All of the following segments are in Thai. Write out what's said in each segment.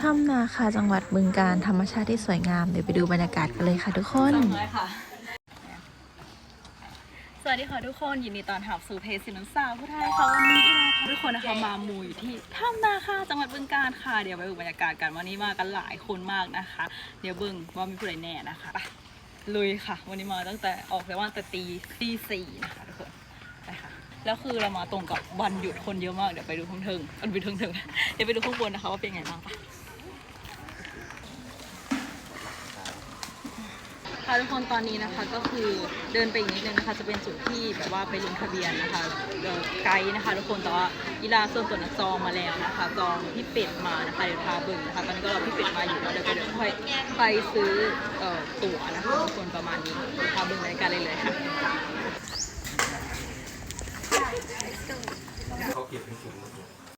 ถ้ำนาคาจังหวัดบึงการธรรมชาติที่สวยงามเดี๋ยวไปดูบรรยากาศกันเลยค่ะทุกคนเลยค่ะ สวัสดีค่ะทุกคนยินดีต้อนรับสู่เพจสินน้ำสาวผู้ไทยค่ะวันนี้นะคะทุกคนนะคะมามูอยู่ที่ถ้ำนาคาจังหวัดบึงกาฬค่ะเดี๋ยวไปดูบรรยากาศกันวันนี้มากันหลายคนมากนะคะ เดี๋ยวเบิ่งว่ามีผู้ใดแน่นะคะไปลุยค่ะ วันนี้มาตั้งแต่ออกแต่ว่าตั้งแต่ตีตีสี่นะคะทุกคนไปค่ะแล้วคือเรามาตรงกับวันหยุดคนเยอะมากเดี๋ยวไปดูข้างเทิงอันไปดูข้างเทิงเดี๋ยวไปดูข้างบนนะคะว่าเป็นไงบ้างป ค่ะทุกคนตอนนี้นะคะก็คือเดินไปอีกนิดนึงนะคะจะเป็นจุดที่แบบว่าไปลงทะเบียนนะคะเอ่อไกด์นะคะทุกคนแต่ว่าอีลาส่วนตัวนะจองมาแล้วนะคะจองพี่เป็ดมานะคะเดี๋ยวพาเบิ่งนะคะตอนนี้ก็รอพี่เป็ดมาอยู่แล้วเดี๋ยวก็เดี๋ยวค่อยไปซื้อเอ่อตั๋วนะคะทุกคนประมาณนี้เดี๋ยวพาเบิ่งรายการเลยเลยค่ะ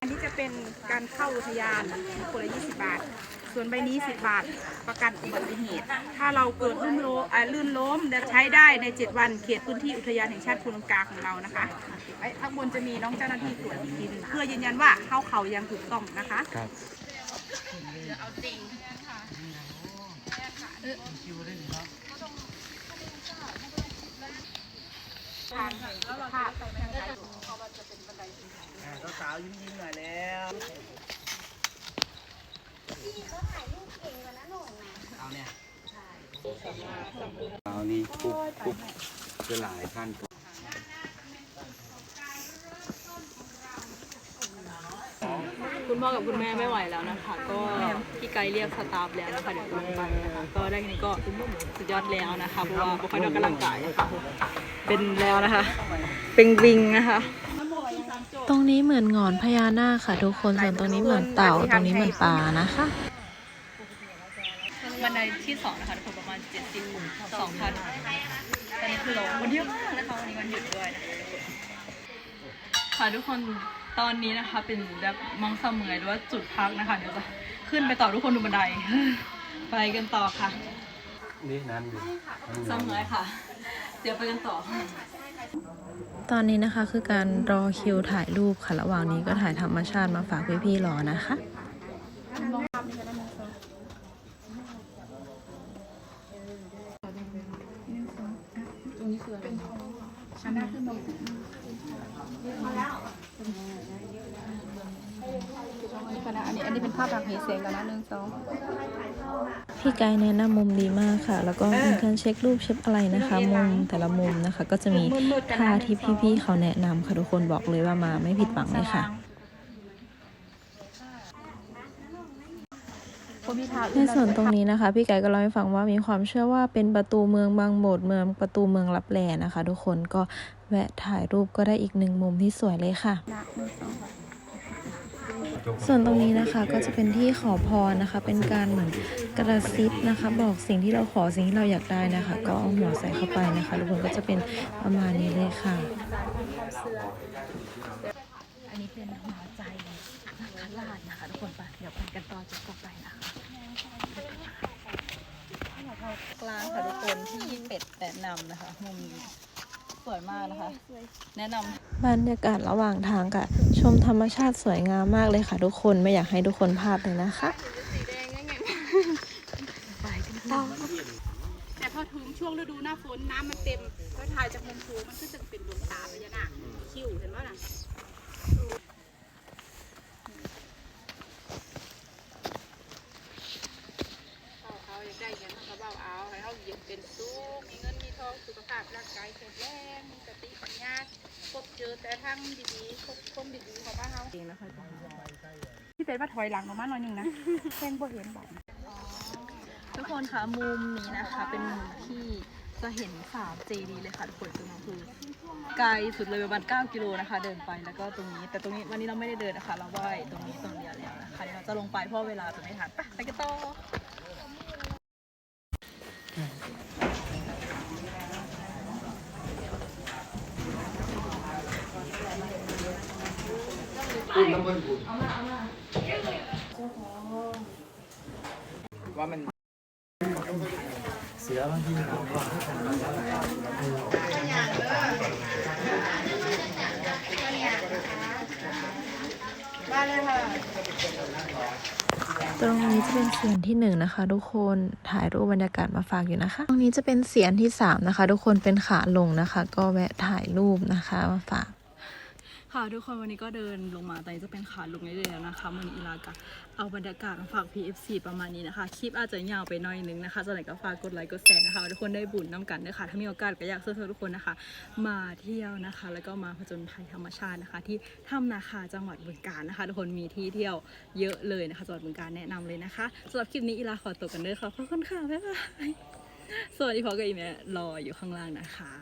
อันนี้จะเป็นการเข้าอุทยานคนละ20 บาท ส่วนใบนี้ 10 บาทประกันอุบัติเหตุ ถ้าเราเกิดลื่นโลอ่าลื่นล้มจะใช้ได้ใน 7 วันเขตพื้นที่อุทยานแห่งชาติภูลังกาของเรานะคะไอ้ข้างบนจะมีน้องเจ้าหน้าที่ตรวจอีกทีหนึงเพื่อยืนยันว่าเข้าเขายังถูกต้องนะคะครับทางภาพสาวยิ้มยิ้มหน่อยแล้ว เอาเนี่ยเอานี่ปุ๊บปุ๊บจะหลายขั้นคุณพ่อกับคุณแม่ไม่ไหวแล้วนะคะ ก็พี่ไกด์เรียกสตาฟแล้วนะคะเดี๋ยวลงไปนะคะก็ได้แค่นี้ก็สุดยอดแล้วนะคะเพราะว่าบุคลากรกำลังกายนะคะเป็นแล้วนะคะ เป็นวิงนะคะต รงนี้เหมือนหงอนพญานาคค่ะ ทุกคน ส่วนตรงนี้เหมือนเต่า ตรงนี้เหมือนปลานะคะ บันไดที่สองนะคะทุกคนประมาณเจ็ดสิบสองพันตอนนี้คือลงวันเยอะมากนะคะวันนี้วันหยุดด้วยนะคะทุกคนค่ะทุกคนตอนนี้นะคะเป็นแบบมังสเมอยหรือว่าจุดพักนะคะเดี๋ยวจะขึ้นไปต่อทุกคนดูบันได ไปกันต่อค่ะนี่น้ำอยู่เสมอยค่ะ เดี๋ยวไปกันต่อ ตอนนี้นะคะคือการรอคิวถ่ายรูปค่ะ ระหว่างนี้ก็ถ่ายธรรมชาติมาฝากพี่ๆรอนะคะอั นนี้อันนี้เป็นภาพทางเหเสียงกันนะหนึ่งสองพี่ไกด์แนะนำมุมดีมากค่ะ แล้วก็มีการเช็ครูปเช็คอะไรนะคะ มุมแต่ละมุมนะคะ ก็จะมีท่าที่พี่ๆเขาแนะนำค่ะทุกคนบอกเลยว่ามาไม่ผิดหวังเลยค่ะ คนมีทาง ในส่วนตรงนี้นะคะ พี่ไก่ก็เล่าให้ฟังว่ามีความเชื่อว่าเป็นประตูเมืองบางโบดเมืองประตูเมืองลับแลนะคะ ทุกคนก็แวะถ่ายรูปก็ได้อีกหนึ่งมุมที่สวยเลยค่ะ ส่วนตรงนี้นะคะก็จะเป็นที่ขอพรนะคะ เป็นการเหมือนกระซิบนะคะ บอกสิ่งที่เราขอสิ่งที่เราอยากได้นะคะ ก็เอาหัวใส่เข้าไปนะคะทุกคนก็จะเป็นประมาณนี้เลยค่ะอันนี้เป็นหัวใจ นาคราชนะคะทุกคนไปเดี๋ยวไปกันต่อจุดต่อไปนะคะกลางค่ะทุกคนที่เป็ดแนะนำนะคะมุมนี้สวยมากนะคะ แนะนำบรรยากาศระหว่างทางค่ะ ชมธรรมชาติสวยงามมากเลยค่ะ ทุกคนไม่อยากให้ทุกคนพลาดเลยนะคะแต่พอถึงช่วงฤดูหน้าฝนน้ำมันเต็มก็ถ่ายจากมุมสูงมันก็จะเป็นดวงตาพญานาคคิ้วเห็นไหมล่ะ เอาเอาอยากได้เงินเขาเบา เยียบเป็นสุขมีเงินมีทองสุขภาพร่างกายแข็งแรงมีสติปัญญาพบเจอแต่ทั้งดีๆพบคนดีๆของบ้านเขาเองแล้วค่อยพี่เป็นว่าถอยหลังออกมาหน่อยหนึ่งนะแค่บ่เห็นบัตรทุกคนคะมุมนี้นะคะ เป็นมุมที่จะเห็นสามเจดีเลยค่ะทุกคนคือมันคือไกลสุดเลยประมาณ9กิโลนะคะ เดินไปแล้วก็ตรงนี้แต่ตรงนี้วันนี้เราไม่ได้เดินนะคะ เราไหว้ตรงนี้ตรงเดียวแล้วนะคะเดี๋ยวเราจะลงไปเพราะเวลาจะไม่ทันไปไปกันต่อ ว่ามันเสือบางทีเขา ตรงนี้จะเป็นเสียงที่หนึ่งนะคะทุกคนถ่ายรูปบรรยากาศมาฝากอยู่นะคะ ตรงนี้จะเป็นเสียงที่สามนะคะ ทุกคนเป็นขาลงนะคะ ก็แวะถ่ายรูปนะคะมาฝาก ค่ะทุกคนวันนี้ก็เดินลงมาตอนนี้จะเป็นขาลงเรื่อยๆแล้วนะคะมันอีลากะเอาบรรยากาศมาฝาก PFC ประมาณนี้นะคะคลิปอาจจะยาวไปหน่อยนึงนะคะส่วนไหนก็ฝากกดไลค์กดแชร์นะคะทุกคนได้บุญน้ำกันด้วยค่ะถ้ามีโอกาสก็อยากเชิญชวนทุกคนนะคะ มาเที่ยวนะคะ แล้วก็มาผจญภัยธรรมชาตินะคะ ที่ถ้ำนาคาจังหวัดบึงกาฬนะคะ ทุกคนมีที่เที่ยวเยอะเลยนะคะจังหวัดบึงกาฬแนะนำเลยนะคะสำหรับคลิปนี้อีลาขอตัวกันเด้อค่ะขอบคุณค่ะบ๊ายบายสวัสดีพ่อกับอีแม่รออยู่ข้างล่างนะคะ